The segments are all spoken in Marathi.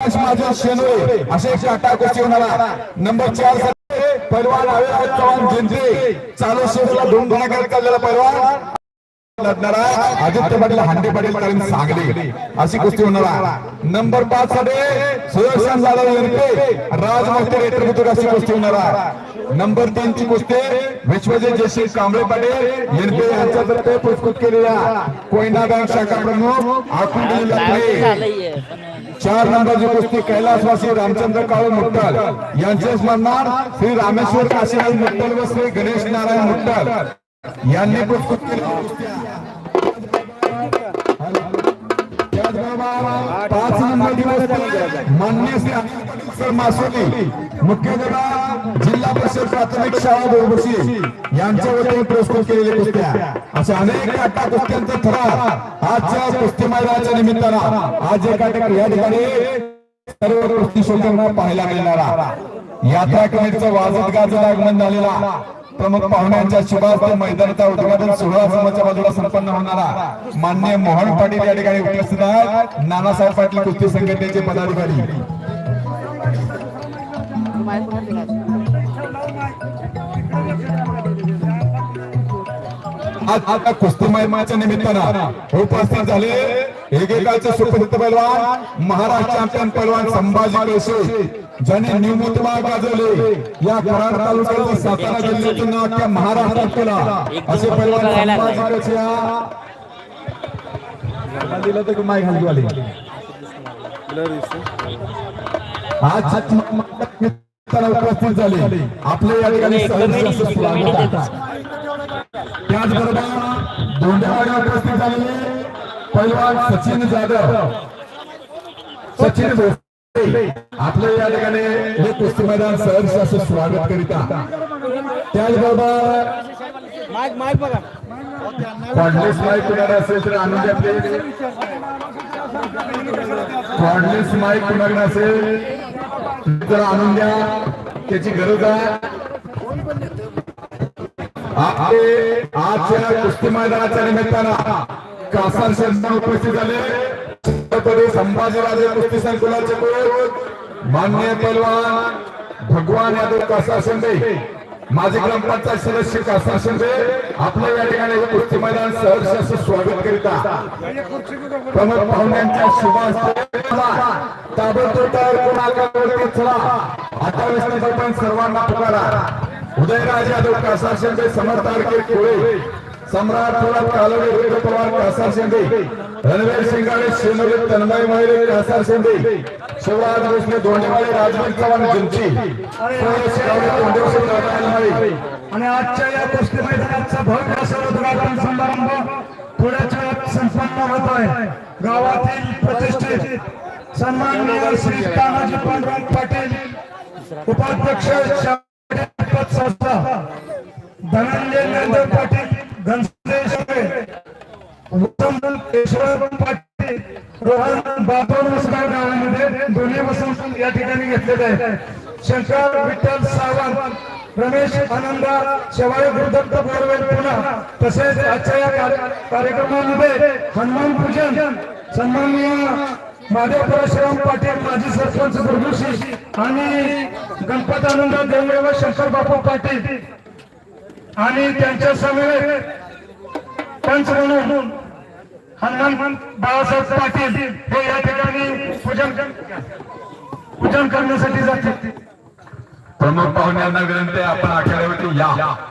माझ्या शेनोळे असे एक टाटा होणारा. नंबर चारसाठी पैलवान अविराज चव्हाण जिंते चालू शेवटला दोन गुणाकार चाललेला पैलवान. लढणारा आदित्य पाटील हांडे पाटील कारण सांगली. अशी कुस्ती होणार नंबर पाच साठी सुदर्शन जाधव यांचे राजमस्ती रेटर अशी कुस्ती होणार नंबर तीन ची कुस्ती विश्वजित जयश्री कांबळे पाटील यांच्या तर्फे पुरस्कृत केलेल्या कोयना बँक शाखा प्रमुख आखून दिलेला चार नंबरची कुस्ती कैलासवासी रामचंद्र काळे मुट्टल. यांचे स्मरणार श्री रामेश्वर काशीराज मुट्टल व श्री गणेश नारायण मुट्टल. यांनी त्याचबरोबर पाच नंबर दिवस मान्य श्री अनिल सर मासोली मुख्याध्यापक जिल्हा परिषद प्राथमिक शाळा बोरबशी यांच्या वतीने पुरस्कृत केलेल्या कुस्त्या. अशा अनेक अट्टा कुस्त्यांचे थरार आजच्या कुस्ती मैदानाच्या निमित्तानं आज एका ठिकाणी या ठिकाणी सर्व कुस्ती शोधांना पाहायला मिळणारा. यात्रा कमिटीचं वाजत गाजत आगमन झालेला. प्रमुख पाहुण्यांच्या शुभास मैदानाचा उद्घाटन सोहळा समोरच्या बाजूला संपन्न होणारा. मान्य मोहन पाटील या ठिकाणी उपस्थित आहेत. नानासाहेब पाटील कुस्ती संघटनेचे पदाधिकारी. आता कुस्ती मैदानाच्या निमित्तानं उपस्थित झाले एकेकाळचे सुप्रसिद्ध पैलवान महाराष्ट्र चॅम्पियन पैलवान संभाजी पेशे ज्याने निमुतमा गाजवले. या कराड तालुक्यातील सातारा जिल्ह्यातून नाव अख्ख्या महाराष्ट्रात केला. असे पैलवान संभाजी पेशे या. दिलं तर माय घालू आले आज उपस्थित झाले. आपले या ठिकाणी. त्याचबरोबर दोंडेवाडी उपस्थित झालेले पैलवान सचिन जाधव. सचिन भोसले आपले या ठिकाणी हे कुस्ती मैदान सहर्ष असं स्वागत करीता त्याचबरोबर माईक माईक बघा. कॉर्डलेस माईक कुणाला असेल तर आणून आपले कॉर्डलेस माईक कुणाकडे असेल? जरा आणून द्या. त्याची गरज आहे. आपले आजच्या कुस्ती मैदानाच्या निमित्तानं कासार शर्मा उपस्थित झाले. संभाजीराजे कुस्ती संकुलाचे कोच मान्य पैलवान भगवान यादव कासार शिंदे माजी ग्रामपंचायत सदस्य कासार शिंदे आपल्या या ठिकाणी कुस्ती मैदान सहर्ष स्वागत करीता प्रमुख पाहुण्यांच्या शुभास्ते ताबडतोब तयार करून आकारावरती चला अठ्ठावीस नंबर सर्वांना पुकारा उदयराज यादव कासार शिंदे कोळे सम्राट कालवे पवार कासार शिंदे रणवीर सिंगाडे तन्मय कासार शिंदे शिवराज राजवीर चव्हाण जिंची आणि आजच्या या कुस्ती मैदानाचा भव्य असा समारंभ थोड्याच्या संपन्न होत आहे गावातील प्रतिष्ठित सन्माननीय श्री तानाजी पांडुरंग पाटील उपाध्यक्ष संस्था धनंजय नंदर पाटील घनसुरे पाटील रोहन बापड उसगाव गावामध्ये दोन्ही वसंत या ठिकाणी घेतलेले आहेत. शंकर विठ्ठल सावंत रमेश आनंदा शेवाळे गुरुदत्त बोरवे पुन्हा तसेच आजच्या या कार्यक्रमामध्ये हनुमान पूजन सन्माननीय महादेव परशुराम पाटील माजी सरपंच गुरुशी आणि गणपत आनंद देवळे व शंकर बापू पाटील आणि त्यांच्या समवेत पंच म्हणून हनुमान बाळासाहेब पाटील हे या ठिकाणी पूजन पूजन करण्यासाठी जाते प्रमुख पाहुण्यांना विनंती आहे, आपण आठवड्यावरती या.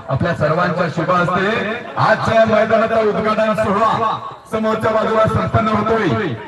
आपल्या सर्वांच्या शुभ असते आजच्या मैदानाचा उद्घाटन सोहळा समोरच्या बाजूला संपन्न होतोय.